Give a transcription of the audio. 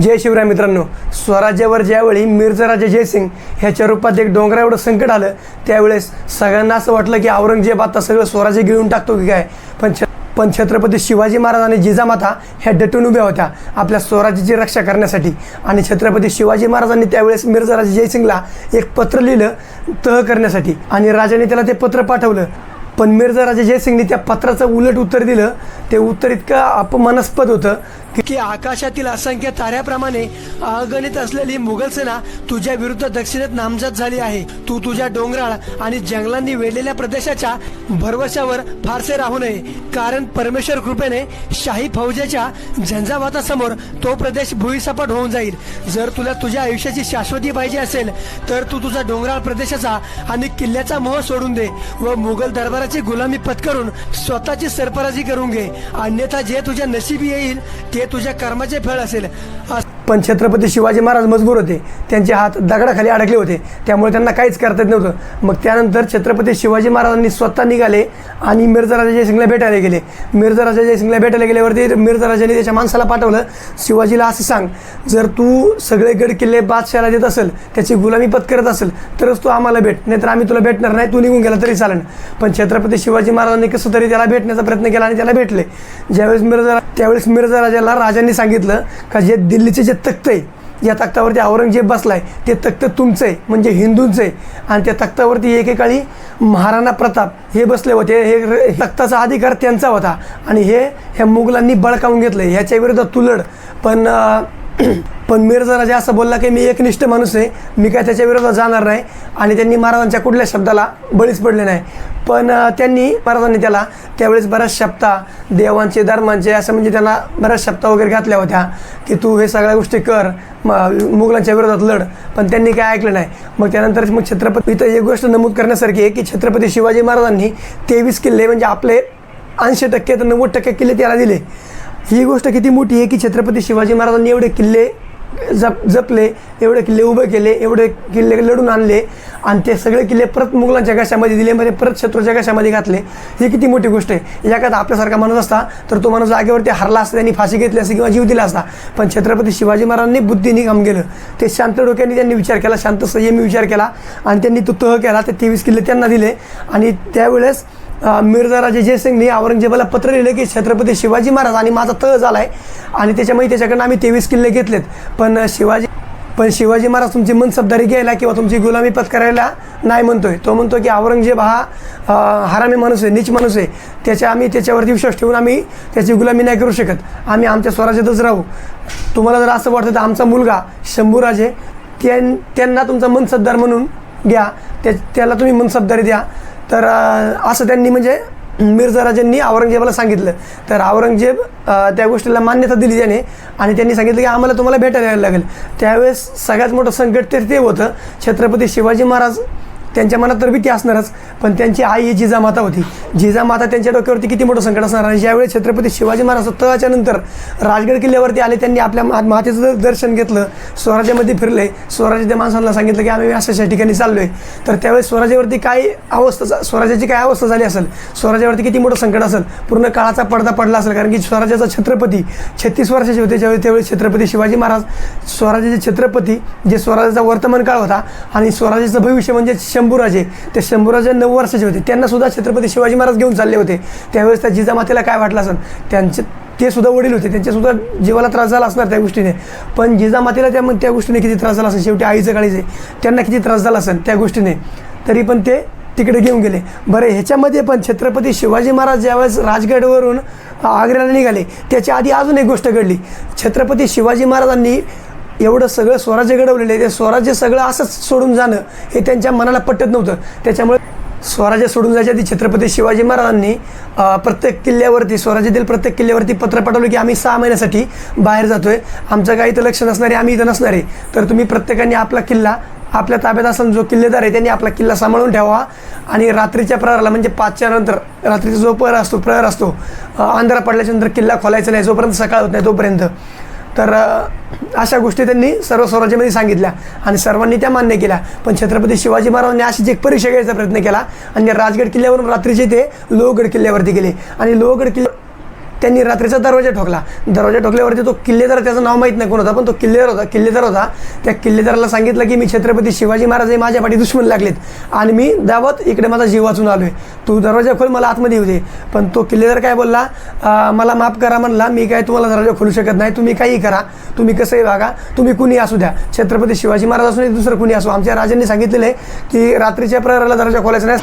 जय शिवराय मित्रांनो. स्वराज्यावर ज्यावेळी मिर्झा राजा जयसिंग ह्याच्या रूपात एक डोंगरा एवढं संकट आलं त्यावेळेस सगळ्यांना असं वाटलं की औरंगजेब आता सगळं स्वराज्य गिळून टाकतो की काय? पण छ पण छत्रपती शिवाजी महाराज आणि जिजामाता ह्या डटून उभ्या होत्या आपल्या स्वराज्याची रक्षा करण्यासाठी. आणि छत्रपती शिवाजी महाराजांनी त्यावेळेस मिर्झा राजा जयसिंगला एक पत्र लिहिलं तह करण्यासाठी. आणि राजाने त्याला ते पत्र पाठवलं. पण मिर्झा राजा जयसिंगने त्या पत्राचं उलट उत्तर दिलं. ते उत्तर इतकं अपमानास्पद होतं की- आकाशातील असंख्य ताऱ्याप्रमाणे अगणित असलेली मुघल सेना तुझ्या विरुद्ध दक्षिणेत नामजद झाली आहे. तू तुझ्या डोंगराळ आणि जंगलांनी वेढलेल्या प्रदेशाच्या भरवशावर फारसे राहू नये. कारण परमेश्वर कृपेने शाही फौजेच्या झंझावातासमोर तो प्रदेश भुईसपाट होऊन जाईल. जर तुला तुझ्या आयुष्याची शाश्वती पाहिजे असेल तर तू तुझा डोंगराळ प्रदेशाचा आणि किल्ल्याचा मोह सोडून दे व मुघल दरबाराची गुलामी पत्करून स्वतःची सरफराजी करून घे. अन्यथा जे तुझ्या नशिबी येईल ते तुझ्या कर्माचे फळ असेल. पण छत्रपती शिवाजी महाराज मजबूर होते. त्यांचे हात दगडाखाली अडकले होते. त्यामुळे त्यांना काहीच करता येत नव्हतं. मग त्यानंतर छत्रपती शिवाजी महाराजांनी स्वतः निघाले आणि मिर्झा राजा जयसिंगला भेटायला गेले. मिर्झा राजा जयसिंगला भेटायला गेल्यावरती मिर्झा राजाने त्याच्या माणसाला पाठवलं. शिवाजीला असं सांग जर तू सगळे गड किल्ले बादशाला देत असेल त्याची गुलामी पत्करत असेल तरच तू आम्हाला भेट. नाहीतर आम्ही तुला भेटणार नाही तू निघून गेला तरी चालेल. पण छत्रपती शिवाजी महाराजांनी कसं तरी त्याला भेटण्याचा प्रयत्न केला आणि त्याला भेटले. ज्यावेळेस मिर्झा त्यावेळेस मिर्झा राजाला राजांनी सांगितलं का जे दिल्लीचे जे तख्त आहे या तख्तावरती औरंगजेब बसलाय ते तख्त तुमचं आहे म्हणजे हिंदूंचं आहे आणि त्या तख्तावरती एकेकाळी महाराणा प्रताप हे बसले होते. हे तख्ताचा अधिकार त्यांचा होता. आणि हे ह्या मुघलांनी बळकावून घेतलं ह्याच्या विरोधात तुलड. पण पण मिर्झा राजा असं बोलला की मी एकनिष्ठ माणूस आहे मी काय त्याच्या विरोधात जाणार नाही आणि त्यांनी महाराजांच्या कुठल्या शब्दाला बळीच पडले नाही. पण त्यांनी महाराजांनी त्याला त्यावेळेस बऱ्याच शब्दा देवांचे धर्मांचे असं म्हणजे त्यांना बऱ्याच शब्दा वगैरे घातल्या होत्या की तू हे सगळ्या गोष्टी कर मुघलांच्या विरोधात लढ. पण त्यांनी काय ऐकलं नाही. मग त्यानंतर मग छत्रपती इथं एक गोष्ट नमूद करण्यासारखी आहे की छत्रपती शिवाजी महाराजांनी तेवीस किल्ले म्हणजे आपले ऐंशी टक्के तर नव्वद टक्के किल्ले त्याला दिले. ही गोष्ट किती मोठी आहे की छत्रपती शिवाजी महाराजांनी एवढे किल्ले जप जपले एवढे किल्ले उभे केले एवढे किल्ले लढून आणले आणि ते सगळे किल्ले परत मुघलांच्या घशामध्ये दिले म्हणजे परत शत्रूच्या घशामध्ये घातले? ही किती मोठी गोष्ट आहे. एखादा आपल्यासारखा माणूस असता तर तो माणूस जागेवरती हरला असता त्यांनी फाशी घेतली असती किंवा जीव दिला असता. पण छत्रपती शिवाजी महाराजांनी बुद्धीने काम केलं. ते शांत डोक्याने त्यांनी विचार केला शांत संयमी विचार केला आणि त्यांनी तो तह केला ते तेवीस किल्ले त्यांना दिले. आणि त्यावेळेस मिर्झा राजे जयसिंगने औरंगजेबाला पत्र लिहिलं की छत्रपती शिवाजी महाराज आणि माझा तह झाला आहे आणि त्याच्यामुळे त्याच्याकडनं आम्ही तेवीस किल्ले घेतलेत. पण शिवाजी पण शिवाजी महाराज तुमची मनसबदारी घ्यायला किंवा तुमची गुलामी पत्करायला नाही म्हणतोय. तो म्हणतो की औरंगजेब हा हरामी माणूस आहे नीच माणूस आहे. त्याच्या आम्ही त्याच्यावरती विश्वास ठेवून आम्ही त्याची गुलामी नाही करू शकत. आम्ही आमच्या स्वराज्यातच राहू. तुम्हाला जर असं वाटतं तर आमचा मुलगा शंभूराजे त्यां त्यांना तुमचा मनसबदार म्हणून घ्या. त्या त्याला तुम्ही मनसबदारी द्या. तर असं त्यांनी म्हणजे मिर्झा राजांनी औरंगजेबाला सांगितलं. तर औरंगजेब त्या गोष्टीला मान्यता दिली त्याने आणि त्यांनी सांगितलं की आम्हाला तुम्हाला भेटायला यायला लागेल. त्यावेळेस सगळ्यात मोठं संकट तर ते होतं. छत्रपती शिवाजी महाराज त्यांच्या मनात तर भीती असणारच पण त्यांची आई ही जिजामाता होती. जिजामाता त्यांच्या डोक्यावरती किती मोठं संकट असणार? आणि ज्यावेळी छत्रपती शिवाजी महाराज तळाच्या नंतर राजगड किल्ल्यावरती आले त्यांनी आपल्या मातेचं दर्शन घेतलं. स्वराज्यामध्ये फिरले. स्वराज्याच्या माणसांना सांगितलं की आम्ही अशा अशा ठिकाणी चाललोय. तर त्यावेळेस स्वराज्यावरती काय अवस्था स्वराज्याची काय अवस्था झाली असेल? स्वराज्यावरती किती मोठं संकट असेल? पूर्ण काळाचा पडदा पडला असेल? कारण की स्वराज्याचा छत्रपती छत्तीस वर्षाचे होते ज्यावेळी त्यावेळी छत्रपती शिवाजी महाराज स्वराज्याचे छत्रपती जे स्वराज्याचा वर्तमान काळ होता आणि स्वराज्याचं भविष्य म्हणजे शंभूराजे. ते शंभूराजे नऊ वर्षाचे होते. त्यांना सुद्धा छत्रपती शिवाजी महाराज घेऊन चालले होते. त्यावेळेस त्या जिजामातेला काय वाटलं असेल त्यांचे ते सुद्धा वडील होते. त्यांच्यासुद्धा जीवाला त्रास झाला असणार त्या गोष्टीने. पण जिजामातेला त्या मग त्या गोष्टीने किती त्रास झाला असेल शेवटी आईचं काळीचे त्यांना किती त्रास झाला असेल त्या गोष्टीने? तरी पण ते तिकडे घेऊन गेले. बरं ह्याच्यामध्ये पण छत्रपती शिवाजी महाराज ज्यावेळेस राजगडवरून आग्र्याला निघाले त्याच्या आधी अजून एक गोष्ट घडली. छत्रपती शिवाजी महाराजांनी एवढं सगळं स्वराज्य घडवलेलं आहे. ते स्वराज्य सगळं असंच सोडून जाणं हे त्यांच्या मनाला पटत नव्हतं. त्याच्यामुळे स्वराज्य सोडून जायच्या आधी छत्रपती शिवाजी महाराजांनी प्रत्येक किल्ल्यावरती स्वराज्यातील प्रत्येक किल्ल्यावरती पत्र पाठवलं की आम्ही सहा महिन्यासाठी बाहेर जातोय. आमचं काही इथं लक्ष नसणारे आम्ही इथं नसणार आहे. तर तुम्ही प्रत्येकाने आपला किल्ला आपल्या ताब्यात असून जो किल्लेदार आहे त्यांनी आपला किल्ला सांभाळून ठेवा. आणि रात्रीच्या प्रहराला म्हणजे पाचच्या नंतर रात्रीचा जो प्रहर असतो प्रहर असतो अ, अंधारा पडल्याच्या नंतर किल्ला खोलायचा नाही जोपर्यंत सकाळ होत नाही तोपर्यंत. तर अशा गोष्टी त्यांनी सर्व स्वराज्यामध्ये सांगितल्या आणि सर्वांनी त्या मान्य केल्या. पण छत्रपती शिवाजी महाराजांनी अशी एक परीक्षा घ्यायचा प्रयत्न केला आणि राजगड किल्ल्यावरून रात्रीचे ते लोहगड किल्ल्यावरती गेले. आणि लोहगड किल्ल्या त्यांनी रात्रीचा दरवाजा ठोकला. दरवाजा ठोकल्यावरती तो किल्लेदार त्याचं नाव माहीत नाही कोण होता पण तो किल्लेदार होता किल्लेदार होता. त्या किल्लेदाराला सांगितलं की मी छत्रपती शिवाजी महाराज हे माझ्या पाठी दुश्मन लागलेत. आणि मी दावत इकडे माझा जीव वाचून आलो आहे तू दरवाजा खोल मला आतमध्ये येऊ दे. पण तो किल्लेदार काय बोलला? मला माफ करा म्हणला मी काय तुम्हाला दरवाजा खोलू शकत नाही. तुम्ही काही करा. तुम्ही कसंही वागा तुम्ही कुणी असू द्या. छत्रपती शिवाजी महाराज असून दुसरं कुणी असू. आमच्या राजांनी सांगितलेलं आहे की रात्रीच्या प्रहराला दरवाजा खोलायचा नाही.